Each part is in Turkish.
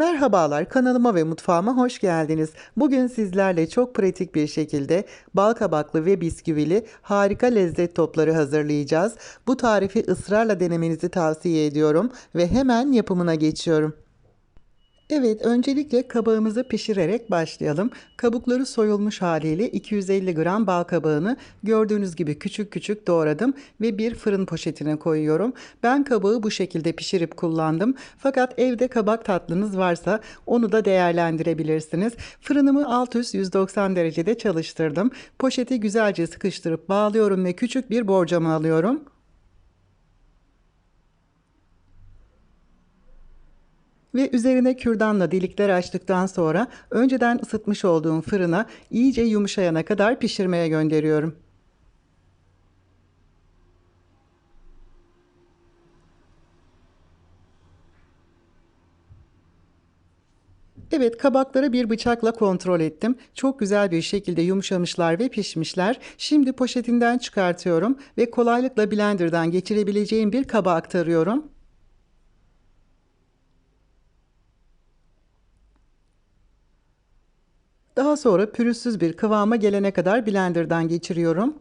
Merhabalar, kanalıma ve mutfağıma hoş geldiniz. Bugün sizlerle çok pratik bir şekilde bal kabaklı ve bisküvili harika lezzet topları hazırlayacağız. Bu tarifi ısrarla denemenizi tavsiye ediyorum ve hemen yapımına geçiyorum. Evet, öncelikle kabağımızı pişirerek başlayalım. Kabukları soyulmuş haliyle 250 gram bal kabağını gördüğünüz gibi küçük küçük doğradım ve bir fırın poşetine koyuyorum. Ben kabağı bu şekilde pişirip kullandım. Fakat evde kabak tatlınız varsa onu da değerlendirebilirsiniz. Fırınımı alt üst 190 derecede çalıştırdım. Poşeti güzelce sıkıştırıp bağlıyorum ve küçük bir borcama alıyorum. Ve üzerine kürdanla delikler açtıktan sonra önceden ısıtmış olduğum fırına iyice yumuşayana kadar pişirmeye gönderiyorum. Evet kabakları bir bıçakla kontrol ettim. Çok güzel bir şekilde yumuşamışlar ve pişmişler. Şimdi poşetinden çıkartıyorum ve kolaylıkla blenderdan geçirebileceğim bir kaba aktarıyorum. Daha sonra pürüzsüz bir kıvama gelene kadar blenderdan geçiriyorum.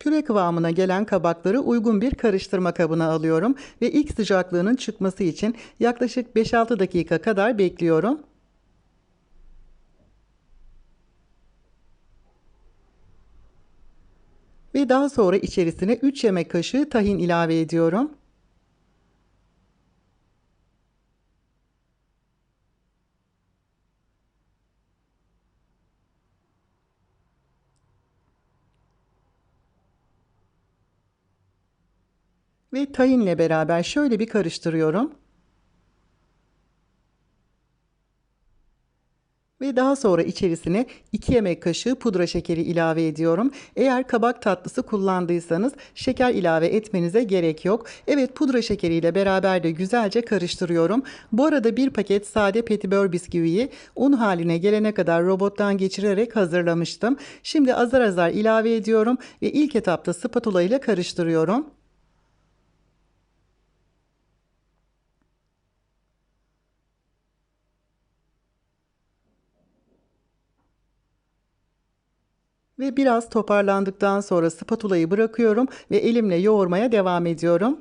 Püre kıvamına gelen kabakları uygun bir karıştırma kabına alıyorum ve ilk sıcaklığının çıkması için yaklaşık 5-6 dakika kadar bekliyorum. Ve daha sonra içerisine 3 yemek kaşığı tahin ilave ediyorum. Ve tahinle beraber şöyle bir karıştırıyorum. Ve daha sonra içerisine 2 yemek kaşığı pudra şekeri ilave ediyorum. Eğer kabak tatlısı kullandıysanız şeker ilave etmenize gerek yok. Evet pudra şekeriyle beraber de güzelce karıştırıyorum. Bu arada bir paket sade petibör bisküviyi un haline gelene kadar robottan geçirerek hazırlamıştım. Şimdi azar azar ilave ediyorum ve ilk etapta spatula ile karıştırıyorum. Ve biraz toparlandıktan sonra spatulayı bırakıyorum ve elimle yoğurmaya devam ediyorum.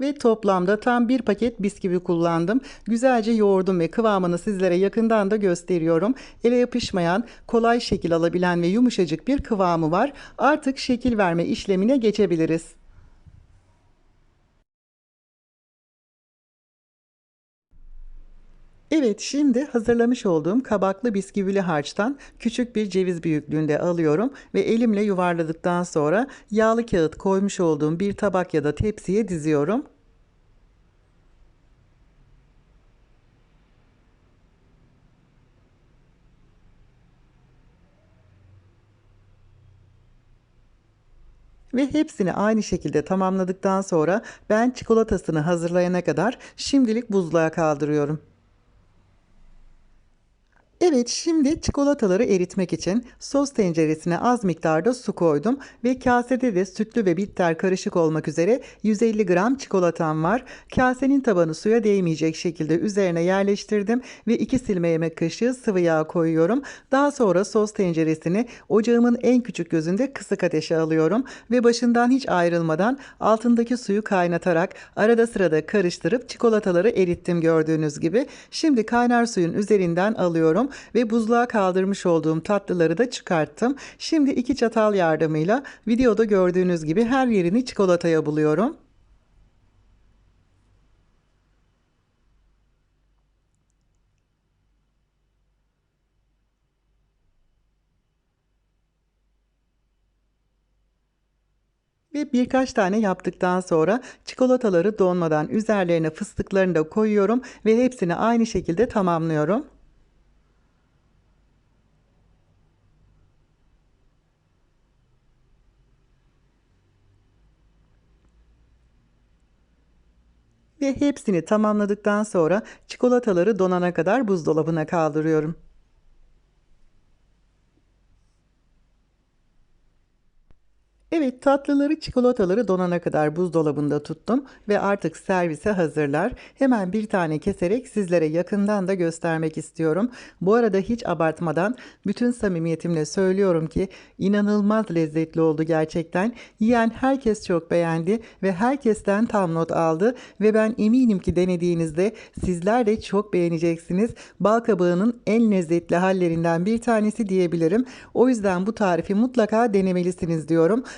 Ve toplamda tam bir paket bisküvi kullandım. Güzelce yoğurdum ve kıvamını sizlere yakından da gösteriyorum. Ele yapışmayan, kolay şekil alabilen ve yumuşacık bir kıvamı var. Artık şekil verme işlemine geçebiliriz. Evet, şimdi hazırlamış olduğum kabaklı bisküvili harçtan küçük bir ceviz büyüklüğünde alıyorum ve elimle yuvarladıktan sonra yağlı kağıt koymuş olduğum bir tabak ya da tepsiye diziyorum. Ve hepsini aynı şekilde tamamladıktan sonra ben çikolatasını hazırlayana kadar şimdilik buzluğa kaldırıyorum. Evet, şimdi çikolataları eritmek için sos tenceresine az miktarda su koydum ve kasede de sütlü ve bitter karışık olmak üzere 150 gram çikolatam var. Kasenin tabanı suya değmeyecek şekilde üzerine yerleştirdim ve 2 silme yemek kaşığı sıvı yağ koyuyorum. Daha sonra sos tenceresini ocağımın en küçük gözünde kısık ateşe alıyorum ve başından hiç ayrılmadan altındaki suyu kaynatarak arada sırada karıştırıp çikolataları erittim gördüğünüz gibi. Şimdi kaynar suyun üzerinden alıyorum ve buzluğa kaldırmış olduğum tatlıları da çıkarttım. Şimdi iki çatal yardımıyla videoda gördüğünüz gibi her yerini çikolataya buluyorum. Ve birkaç tane yaptıktan sonra çikolataları donmadan üzerlerine fıstıklarını da koyuyorum ve hepsini aynı şekilde tamamlıyorum. Ve hepsini tamamladıktan sonra çikolataları donana kadar buzdolabına kaldırıyorum. Evet tatlıları çikolataları donana kadar buzdolabında tuttum ve artık servise hazırlar. Hemen bir tane keserek sizlere yakından da göstermek istiyorum. Bu arada hiç abartmadan bütün samimiyetimle söylüyorum ki inanılmaz lezzetli oldu gerçekten. Yiyen herkes çok beğendi ve herkesten tam not aldı ve ben eminim ki denediğinizde sizler de çok beğeneceksiniz. Bal kabağının en lezzetli hallerinden bir tanesi diyebilirim. O yüzden bu tarifi mutlaka denemelisiniz diyorum